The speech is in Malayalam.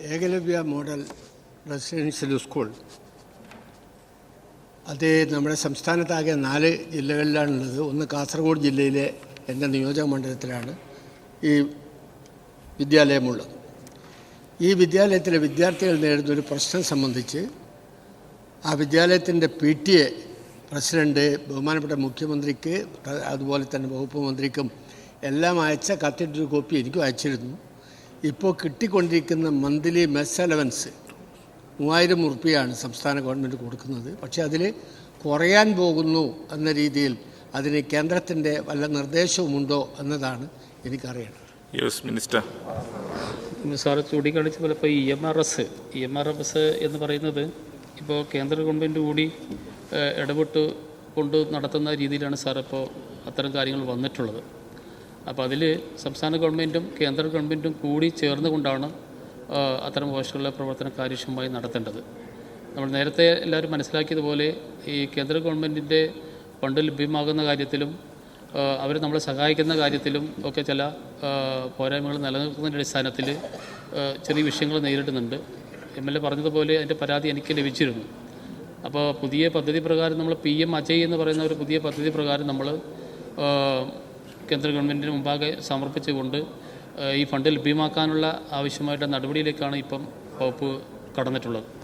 Eklavya model residential school. അത് നമ്മുടെ സംസ്ഥാനത്താകെ നാല് ജില്ലകളിലാണുള്ളത്. ഒന്ന് കാസർഗോഡ് ജില്ലയിലെ എന്റെ നിയോജക മണ്ഡലത്തിലാണ് ഈ വിദ്യാലയമുള്ളത്. ഈ വിദ്യാലയത്തിലെ വിദ്യാർത്ഥികൾ നേരിടുന്ന ഒരു പ്രശ്നം സംബന്ധിച്ച് ആ വിദ്യാലയത്തിന്റെ പി ടി എ പ്രസിഡന്റ് ബഹുമാനപ്പെട്ട മുഖ്യമന്ത്രിക്ക് അതുപോലെ തന്നെ വകുപ്പ് മന്ത്രിക്കും എല്ലാം അയച്ച കത്തിട്ടൊരു കോപ്പി എനിക്കും അയച്ചിരുന്നു. ഇപ്പോൾ കിട്ടിക്കൊണ്ടിരിക്കുന്ന മന്ത്ലി മെസ് അലവൻസ് മൂവായിരം ഉറുപ്പിയാണ് സംസ്ഥാന ഗവൺമെന്റ് കൊടുക്കുന്നത്. പക്ഷേ അതിൽ കുറയാൻ പോകുന്നു എന്ന രീതിയിൽ അതിന് കേന്ദ്രത്തിന്റെ വല്ല നിർദ്ദേശവുമുണ്ടോ എന്നതാണ് എനിക്കറിയേണ്ടത്. Yes minister. സാറ് ചൂണ്ടിക്കാണിച്ച പോലെ ഇപ്പോൾ E M R S E M R S എന്ന് പറയുന്നത് ഇപ്പോൾ കേന്ദ്ര ഗവൺമെന്റ് കൂടി ഇടപെട്ട് കൊണ്ട് നടത്തുന്ന രീതിയിലാണ് സാർ ഇപ്പോൾ അത്തരം കാര്യങ്ങൾ വന്നിട്ടുള്ളത്. അപ്പോൾ അതിൽ സംസ്ഥാന ഗവൺമെന്റും കേന്ദ്ര ഗവൺമെന്റും കൂടി ചേർന്നുകൊണ്ടാണ് അത്തരം ഹോസ്റ്റലുകളുടെ പ്രവർത്തനം കാര്യക്ഷമമായി നടത്തേണ്ടത്. നമ്മൾ നേരത്തെ എല്ലാവരും മനസ്സിലാക്കിയതുപോലെ ഈ കേന്ദ്ര ഗവൺമെന്റിന്റെ ഫണ്ട് ലഭ്യമാകുന്ന കാര്യത്തിലും അവർ നമ്മളെ സഹായിക്കുന്ന കാര്യത്തിലും ഒക്കെ ചില പോരായ്മകൾ നിലനിൽക്കുന്നതിന്റെ അടിസ്ഥാനത്തിൽ ചെറിയ വിഷയങ്ങൾ നേരിടുന്നുണ്ട്. എം എൽ എ പറഞ്ഞതുപോലെ അതിന്റെ പരാതി എനിക്ക് ലഭിച്ചിരുന്നു. അപ്പോൾ പുതിയ പദ്ധതി പ്രകാരം നമ്മൾ പി എം അജയ് എന്ന് പറയുന്ന ഒരു പുതിയ പദ്ധതി പ്രകാരം നമ്മൾ കേന്ദ്ര ഗവൺമെന്റിന് മുമ്പാകെ സമർപ്പിച്ചുകൊണ്ട് ഈ ഫണ്ട് ലഭ്യമാക്കാനുള്ള ആവശ്യമായിട്ട് നടപടിയിലേക്കാണ് ഇപ്പം വകുപ്പ് കടന്നിട്ടുള്ളത്.